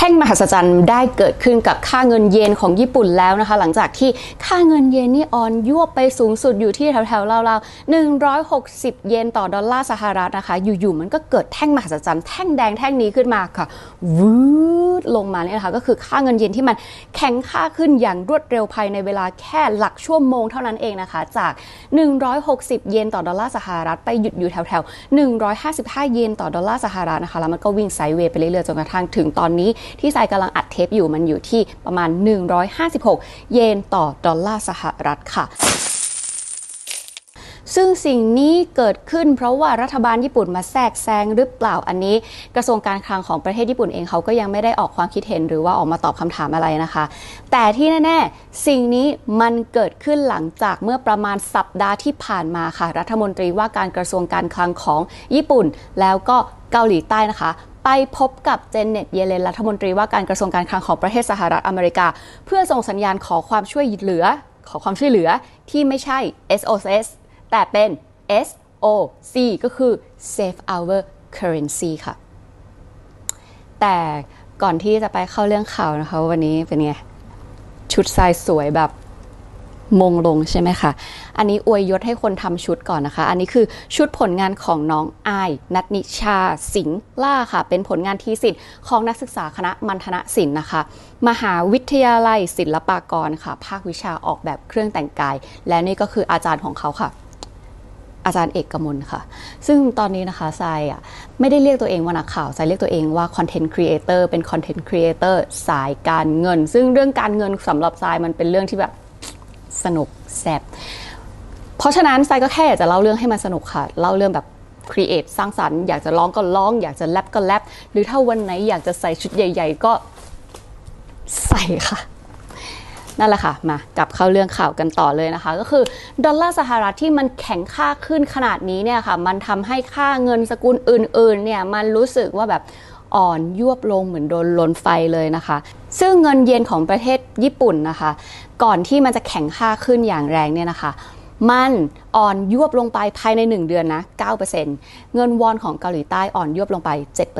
แท่งมหัศจรรย์ได้เกิดขึ้นกับค่าเงินเยนของญี่ปุ่นแล้วนะคะ หลังจากที่ค่าเงินเยนนี่อ่อนยวบไปสูงสุดอยู่ที่แถวๆราวๆ160 เยนต่อดอลลาร์สหรัฐนะคะ อยู่ๆมันก็เกิดแท่งมหัศจรรย์แท่งแดงแท่งนี้ขึ้นมาค่ะวืดลงมาเนี่ยนะคะก็คือค่าเงินเยนที่มันแข็งค่าขึ้นอย่างรวดเร็วภายในเวลาแค่หลักชั่วโมงเท่านั้นเองนะคะ จาก 160 เยนต่อดอลลาร์สหรัฐไปหยุดอยู่แถวๆ155 เยนต่อดอลลาร์สหรัฐนะคะแล้วมันก็วิ่งไซด์เวย์ไปเรื่อยๆจนกระทั่งถึงตอนนี้ที่ทรายกำลังอัดเทปอยู่มันอยู่ที่ประมาณ 156 เยนต่อดอลลาร์สหรัฐค่ะซึ่งสิ่งนี้เกิดขึ้นเพราะว่ารัฐบาลญี่ปุ่นมาแทรกแซงหรือเปล่าอันนี้ กระทรวงการคลังของประเทศญี่ปุ่นเองเขาก็ยังไม่ได้ออกความคิดเห็นหรือว่าออกมาตอบคำถามอะไรนะคะ แต่ที่แน่ๆ สิ่งนี้มันเกิดขึ้นหลังจากเมื่อประมาณสัปดาห์ที่ผ่านมาค่ะ รัฐมนตรีว่าการกระทรวงการคลังของญี่ปุ่น แล้วก็เกาหลีใต้นะคะ ไปพบกับเจเน็ตเยเลนรัฐมนตรีว่าการกระทรวงการคลังของประเทศสหรัฐอเมริกา เพื่อส่งสัญญาณขอความช่วยเหลือ ขอความช่วยเหลือที่ไม่ใช่ SOS แต่เป็น SOC ก็คือ Save Our Currency ค่ะ แต่ก่อนที่จะไปเข้าเรื่องข่าวนะคะ วันนี้เป็นไง ชุดทรายสวยแบบ มงลงใช่ไหมคะอันนี้อวยยศให้คนทำชุดก่อนนะคะ อันนี้คือชุดผลงานของน้องอาย นัทนิชาสิงห์ล่าค่ะ เป็นผลงานทีสิทธิ์ของนักศึกษาคณะมัณฑนศิลป์นะคะ มหาวิทยาลัยศิลปากรค่ะ ภาควิชาออกแบบเครื่องแต่งกาย และนี่ก็คืออาจารย์ของเขาค่ะอาจารย์เอกกมลค่ะ ซึ่งตอนนี้นะคะทรายอะไม่ได้เรียกตัวเองว่านักข่าวทรายเรียกตัวเองว่าคอนเทนต์ครีเอเตอร์เป็นคอนเทนต์ครีเอเตอร์สายการเงิน ซึ่งเรื่องการเงินสำหรับทรายมันเป็นเรื่องที่แบบ สนุกแซ่บเพราะฉะนั้นทรายก็แค่อยากจะเล่าเรื่องให้มันสนุกค่ะ เล่าเรื่องแบบครีเอทสร้างสรรค์อยากจะร้องก็ร้อง อยากจะแรปก็แรปหรือถ้าวันไหนอยากจะใส่ชุดใหญ่ ๆ ก็ใส่ค่ะ นั่นแหละค่ะ มากลับเข้าเรื่องข่าวกันต่อเลยนะคะ ก็คือดอลลาร์สหรัฐที่มันแข็งค่าขึ้นขนาดนี้เนี่ยค่ะ มันทำให้ค่าเงินสกุลอื่นๆเนี่ยมันรู้สึกว่าแบบ อ่อนยวบลงเหมือนโดนลนไฟเลยนะคะ ซึ่งเงินเยนของประเทศญี่ปุ่นนะคะ ก่อนที่มันจะแข็งค่าขึ้นอย่างแรงเนี่ยนะคะ มันอ่อนยวบลงไปภายใน 1 เดือนนะ 9%เงินวอนของเกาหลีใต้อ่อนยวบลงไป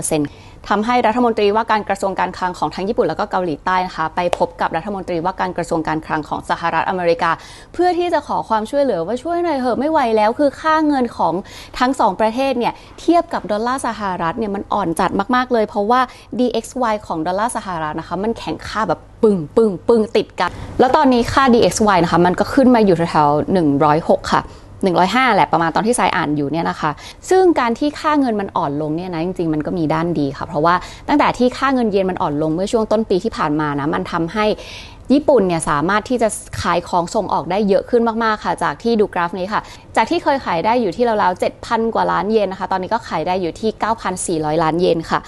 7% ทำให้รัฐมนตรีว่าการกระทรวงการคลังของทั้งญี่ปุ่นแล้วก็เกาหลีใต้นะคะไปพบกับรัฐมนตรีว่าการกระทรวงการคลังของสหรัฐอเมริกา เพื่อที่จะขอความช่วยเหลือว่าช่วยหน่อยเถอะไม่ไหวแล้วคือค่าเงินของทั้งสองประเทศเนี่ยเทียบกับดอลลาร์สหรัฐเนี่ยมันอ่อนจัดมาก ๆ เลย เพราะว่า DXY ของดอลลาร์สหรัฐนะคะมันแข็งค่าแบบปึ้งปึ้งปึ้งติดกัน แล้วตอนนี้ค่า DXY นะคะมันก็ขึ้นมาอยู่แถวๆ106 ค่ะ 105 แหละประมาณตอนที่สายอ่านอยู่เนี่ยนะคะ ซึ่งการที่ค่าเงินมันอ่อนลงเนี่ยนะจริงๆ มันก็มีด้านดีค่ะ เพราะว่าตั้งแต่ที่ค่าเงินเยนมันอ่อนลงเมื่อช่วงต้นปีที่ผ่านมานะมันทำให้ญี่ปุ่นเนี่ยสามารถที่จะขายของส่งออกได้เยอะขึ้นมากๆค่ะ จากที่ดูกราฟนี้ค่ะ จากที่เคยขายได้อยู่ที่ราวๆ7,000 กว่าล้านเยนนะคะ ตอนนี้ก็ขายได้อยู่ที่ 9,400 ล้านเยนค่ะ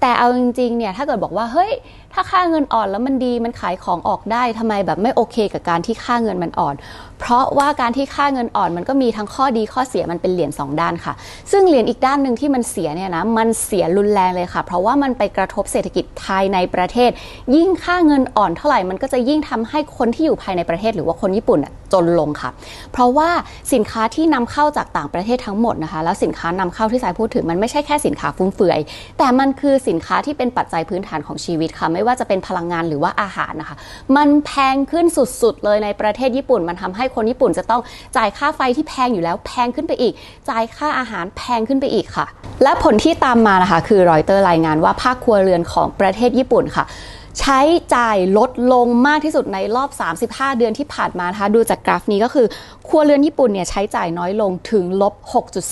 แต่เอาจริงๆเนี่ยถ้าเกิดบอกว่าเฮ้ย ถ้าค่าเงินอ่อนแล้วมันดีมันขายของออกได้ทำไมแบบไม่โอเคกับการที่ค่าเงินมันอ่อน เพราะว่าการที่ค่าเงินอ่อนมันก็มีทั้งข้อดีข้อเสียมันเป็นเหรียญสองด้านค่ะ ซึ่งเหรียญอีกด้านหนึ่งที่มันเสียเนี่ยนะมันเสียรุนแรงเลยค่ะ เพราะว่ามันไปกระทบเศรษฐกิจภายในประเทศ ยิ่งค่าเงินอ่อนเท่าไหร่มันก็จะยิ่งทำให้คนที่อยู่ภายในประเทศหรือว่าคนญี่ปุ่นจนลงค่ะ เพราะว่าสินค้าที่นำเข้าจากต่างประเทศทั้งหมดนะคะ แล้วสินค้านำเข้าที่สายพูดถึงมันไม่ใช่แค่สินค้าฟุ่มเฟือย แต่มันคือสินค้าที่เป็นปัจจัยพื้นฐานของชีวิตค่ะไม่ว่าจะเป็นพลังงานหรือว่าอาหารนะคะ มันแพงขึ้นสุดๆเลยในประเทศญี่ปุ่น มันทำให้คนญี่ปุ่นจะต้องจ่ายค่าไฟที่แพงอยู่แล้วแพงขึ้นไปอีก จ่ายค่าอาหารแพงขึ้นไปอีกค่ะ และผลที่ตามมานะคะ คือรอยเตอร์รายงานว่าภาคครัวเรือนของประเทศญี่ปุ่นค่ะ ใช้จ่ายลดลงมากที่สุดในรอบ 35 เดือนที่ผ่านมานะคะดูจากกราฟนี้ก็คือครัวเรือนญี่ปุ่นเนี่ยใช้จ่ายน้อยลงถึงลบ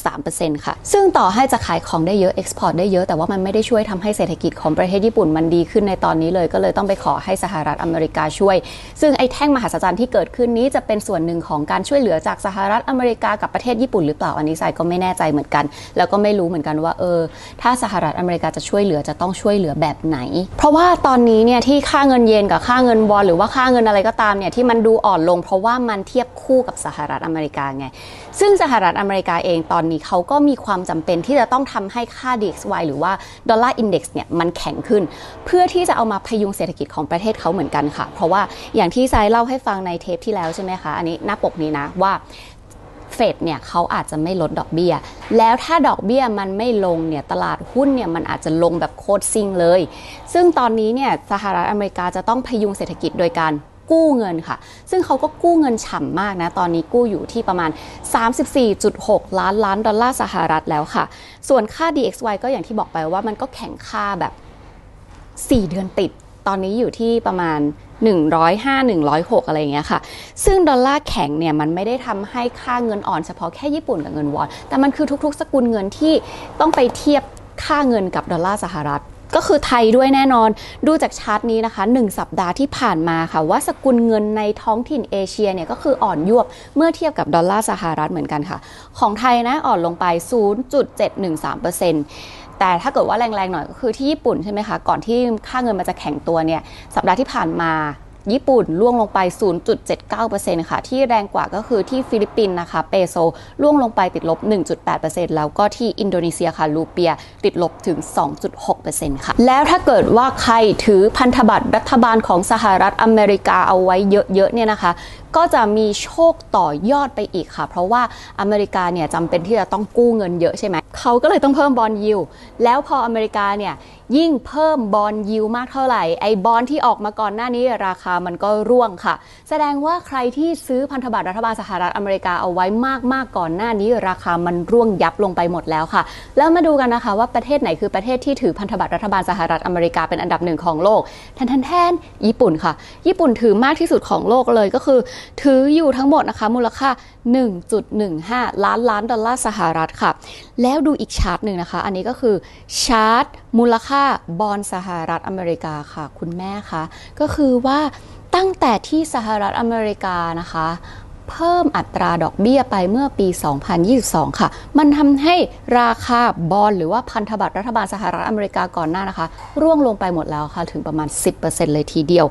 6.3%ค่ะ ซึ่งต่อให้จะขายของได้เยอะเอ็กซ์พอร์ตได้เยอะแต่ว่ามันไม่ได้ช่วยทำให้เศรษฐกิจของประเทศญี่ปุ่นมันดีขึ้นในตอนนี้เลย ก็เลยต้องไปขอให้สหรัฐอเมริกาช่วย ซึ่งไอ้แท่งมหัศจรที่เกิดขึ้นนี้จะเป็นส่วนหนึ่งของการช่วยเหลือจากสหรัฐอเมริกากับประเทศญี่ปุ่นหรือเปล่าอันนี้สายก็ไม่แน่ใจเหมือนกัน แล้วก็ไม่รู้เหมือนกันว่าเออถ้าสหรัฐอเมริกาจะช่วยเหลือจะต้องช่วยเหลือแบบไหน เพราะว่าตอนนี้เนี่ยที่ค่าเงินเยนกับค่าเงินวอนหรือว่าค่าเงินอะไรก็ตามเนี่ยที่มันดูอ่อนลง เพราะว่ามันเทียบคู่กับสหรัฐอเมริกาไง ซึ่งสหรัฐอเมริกาเองตอนนี้เขาก็มีความจำเป็นที่จะต้องทำให้ค่า DXY หรือว่าดอลลาร์อินเด็กซ์เนี่ยมันแข็งขึ้น เพื่อที่จะเอามาพยุงเศรษฐกิจของประเทศเขาเหมือนกันค่ะ เพราะว่าอย่างที่ไซเล่าให้ฟังในเทปที่แล้วใช่ไหมคะอันนี้หน้าปกนี้นะว่า ฟดเนี่ยเขาอาจจะไม่ลดดอกเบี้ย แล้วถ้าดอกเบี้ยมันไม่ลงเนี่ยตลาดหุ้นเนี่ยมันอาจจะลงแบบโคตรซิ่งเลย ซึ่งตอนนี้เนี่ยสหรัฐอเมริกาจะต้องพยุงเศรษฐกิจโดยการกู้เงินค่ะ ซึ่งเขาก็กู้เงินฉ่ำมากนะ ตอนนี้กู้อยู่ที่ประมาณ 34.6 ล้านล้านดอลลาร์สหรัฐแล้วค่ะ ส่วนค่า DXY ก็อย่างที่บอกไปว่ามันก็แข่งค่าแบบ 4 เดือนติด ตอนนี้อยู่ที่ประมาณ 105 106 อะไรอย่างเงี้ยค่ะ ซึ่งดอลลาร์แข็งเนี่ยมันไม่ได้ทำให้ค่าเงินอ่อนเฉพาะแค่ญี่ปุ่นกับเงินวอน แต่มันคือทุกๆ สกุลเงินที่ต้องไปเทียบค่าเงินกับดอลลาร์สหรัฐก็คือไทยด้วยแน่นอนดูจากชาร์ตนี้นะคะ 1 สัปดาห์ที่ผ่านมาค่ะว่าสกุลเงินในท้องถิ่นเอเชียเนี่ยก็คืออ่อนยวบเมื่อเทียบกับดอลลาร์สหรัฐเหมือนกันค่ะ ของไทยนะอ่อนลงไป 0.713% แต่ถ้าเกิดว่าแรงๆหน่อยก็คือที่ญี่ปุ่นใช่ไหมคะ ก่อนที่ค่าเงินมันจะแข็งตัวเนี่ยสัปดาห์ที่ผ่านมาญี่ปุ่นล่วงลงไป 0.79%ค่ะ ที่แรงกว่าก็คือที่ฟิลิปปินส์นะคะ เปโซล่วงลงไปติดลบ 1.8%แล้วก็ที่อินโดนีเซียค่ะรูเปียติดลบถึง 2.6%ค่ะ แล้วถ้าเกิดว่าใครถือพันธบัตรรัฐบาลของสหรัฐอเมริกาเอาไว้เยอะ ๆ เนี่ยนะคะ ก็จะมีโชคต่อยอดไปอีกค่ะ เพราะว่าอเมริกาเนี่ยจำเป็นที่จะต้องกู้เงินเยอะใช่ไหม เขาก็เลยต้องเพิ่มบอลยิวแล้วพออเมริกาเนี่ย ยิ่งเพิ่มบอลยิวมากเท่าไหร่ ไอบอลที่ออกมาก่อนหน้านี้ราคามันก็ร่วงค่ะ แสดงว่าใครที่ซื้อพันธบัตรรัฐบาลสหรัฐอเมริกาเอาไว้มากๆก่อนหน้านี้ ราคามันร่วงยับลงไปหมดแล้วค่ะ แล้วมาดูกันนะคะว่าประเทศไหนคือประเทศที่ถือพันธบัตรรัฐบาลสหรัฐอเมริกาเป็นอันดับหนึ่งของโลกแทนแทนแทนญี่ปุ่นค่ะ ญี่ปุ่นถือมากที่สุดของโลกเลยก็คือ ถืออยู่ทั้งหมดนะคะมูลค่า 1.15 ล้านล้านดอลลาร์สหรัฐค่ะ แล้วดูอีกชาร์ตหนึ่งนะคะ อันนี้ก็คือชาร์ตมูลค่าบอลสหรัฐอเมริกาค่ะ คุณแม่คะก็คือว่าตั้งแต่ที่สหรัฐอเมริกานะคะ เพิ่มอัตราดอกเบี้ยไปเมื่อปี 2022 ค่ะ มันทำให้ราคาบอลหรือว่าพันธบัตรรัฐบาลสหรัฐอเมริกาก่อนหน้านะคะ ร่วงลงไปหมดแล้วค่ะ ถึงประมาณ 10%เลยทีเดียว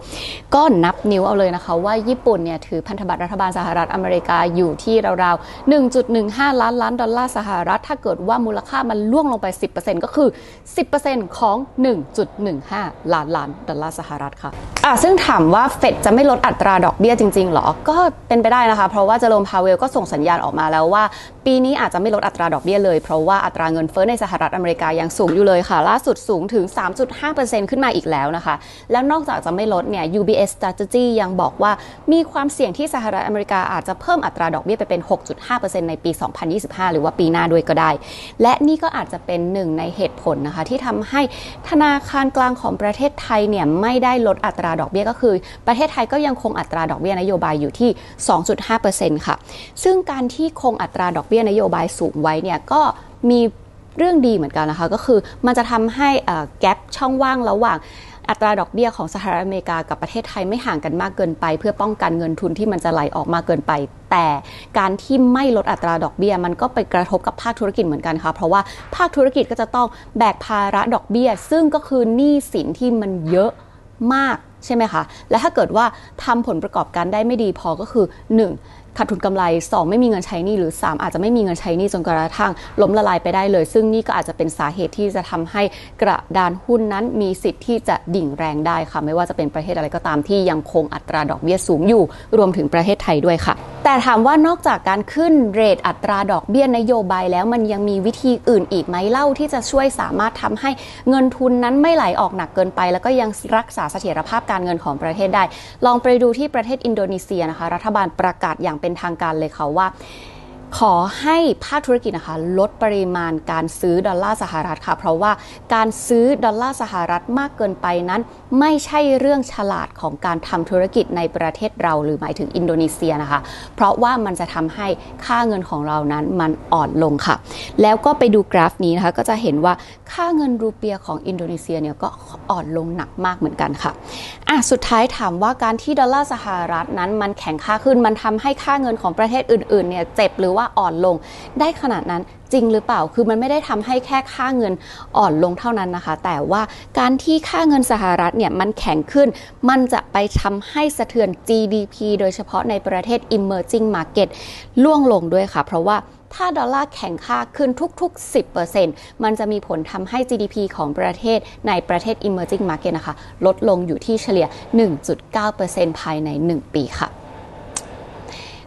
ก็นับนิ้วเอาเลยนะคะว่าญี่ปุ่นเนี่ยถือพันธบัตรรัฐบาลสหรัฐอเมริกาอยู่ที่ราวๆ 1.15 ล้านล้านดอลลาร์สหรัฐ ถ้าเกิดว่ามูลค่ามันล่วงลงไป 10%ก็คือ 10%ของ 1.15 ล้านล้านดอลลาร์สหรัฐค่ะอะซึ่งถามว่าเฟดจะไม่ลดอัตราดอกเบี้ยจริงๆหรอ ก็เป็นไปได้นะคะเพราะว่าเจอร์โรมพาเวลก็ส่งสัญญาณออกมาแล้วว่า ปีนี้อาจจะไม่ลดอัตราดอกเบี้ยเลย เพราะว่าอัตราเงินเฟ้อในสหรัฐอเมริกายังสูงอยู่เลยค่ะ ล่าสุดสูงถึง 3.5%ขึ้นมาอีกแล้วนะคะ แล้วนอกจากจะไม่ลดเนี่ย UBS Strategy ยังบอกว่ามีความเสี่ยงที่สหรัฐอเมริกาอาจจะเพิ่มอัตราดอกเบี้ยไปเป็น 6.5%ในปี 2025 หรือว่าปีหน้าด้วยก็ได้ และนี่ก็อาจจะเป็นหนึ่งในเหตุผลนะคะที่ทำให้ธนาคารกลางของประเทศไทยเนี่ยไม่ได้ลดอัตราดอกเบี้ยก็คือ ประเทศไทยก็ยังคงอัตราดอกเบี้ยนโยบายอยู่ที่ 2.5%ค่ะ ซึ่งการที่คงอัตราดอกเบี้ยนโยบายสูงไว้เนี่ยก็มีเรื่องดีเหมือนกันนะคะ ก็คือมันจะทำให้แกลบช่องว่างระหว่างอัตราดอกเบี้ยของสหรัฐอเมริกากับประเทศไทยไม่ห่างกันมากเกินไป เพื่อป้องกันเงินทุนที่มันจะไหลออกมาเกินไป แต่การที่ไม่ลดอัตราดอกเบี้ย มันก็ไปกระทบกับภาคธุรกิจเหมือนกันค่ะ เพราะว่าภาคธุรกิจก็จะต้องแบกภาระดอกเบี้ย ซึ่งก็คือหนี้สินที่มันเยอะมาก ใช่ไหมคะ และถ้าเกิดว่าทำผลประกอบการได้ไม่ดีพอก็คือ 1. ขาดทุนกำไร 2 ไม่มีเงินใช้หนี้หรือ 3 อาจจะไม่มีเงินใช้หนี้จนกระทั่งล้มละลายไปได้เลย ซึ่งนี่ก็อาจจะเป็นสาเหตุที่จะทำให้กระดานหุ้นนั้นมีสิทธิ์ที่จะดิ่งแรงได้ค่ะ ไม่ว่าจะเป็นประเทศอะไรก็ตามที่ยังคงอัตราดอกเบี้ยสูงอยู่ รวมถึงประเทศไทยด้วยค่ะ แต่ถามว่านอกจากการขึ้นเรทอัตราดอกเบี้ยนโยบายแล้วมันยังมีวิธีอื่นอีกไหมเล่าที่จะช่วยสามารถทำให้เงินทุนนั้นไม่ไหลออกหนักเกินไป แล้วก็ยังรักษาเสถียรภาพการเงินของประเทศได้ ลองไปดูที่ประเทศอินโดนีเซียนะคะ รัฐบาลประกาศอย่างเป็นทางการเลยค่ะว่า ขอให้ภาคธุรกิจนะคะลดปริมาณการซื้อดอลลาร์สหรัฐค่ะ เพราะว่าการซื้อดอลลาร์สหรัฐมากเกินไปนั้น ไม่ใช่เรื่องฉลาดของการทำธุรกิจในประเทศเราหรือหมายถึงอินโดนีเซียนะคะ เพราะว่ามันจะทำให้ค่าเงินของเรานั้นมันอ่อนลงค่ะ แล้วก็ไปดูกราฟนี้นะคะ ก็จะเห็นว่าค่าเงินรูเปียของอินโดนีเซียเนี่ยก็อ่อนลงหนักมากเหมือนกันค่ะอะสุดท้ายถามว่าการที่ดอลลาร์สหรัฐนั้นมันแข็งค่าขึ้นมันทำให้ค่าเงินของประเทศอื่นๆเนี่ยเจ็บหรือว่าอ่อนลงได้ขนาดนั้นจริงหรือเปล่า คือมันไม่ได้ทำให้แค่ค่าเงินอ่อนลงเท่านั้นนะคะ แต่ว่าการที่ค่าเงินสหรัฐเนี่ยมันแข็งขึ้น มันจะไปทำให้สะเทือน GDP โดยเฉพาะในประเทศ emerging market ล่วงลงด้วยค่ะ เพราะว่าถ้าดอลลาร์แข็งค่าขึ้นทุก ๆ 10%มันจะมีผลทำให้ GDP ของประเทศในประเทศ emerging market นะคะ ลดลงอยู่ที่เฉลี่ย 1.9%ภายใน 1 ปีค่ะ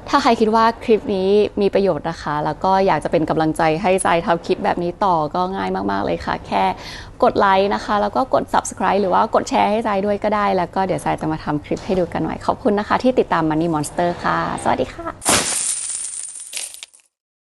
ถ้าใครคิดว่าคลิปนี้มีประโยชน์นะคะ แล้วก็อยากจะเป็นกำลังใจให้ใจทำคลิปแบบนี้ต่อก็ง่ายมากๆเลยค่ะ แค่กดไลค์นะคะ แล้วก็กด subscribe หรือว่ากดแชร์ให้ใจด้วยก็ได้ แล้วก็เดี๋ยวใจจะมาทำคลิปให้ดูกันหน่อย ขอบคุณนะคะ ที่ติดตาม Money Monster ค่ะ สวัสดีค่ะ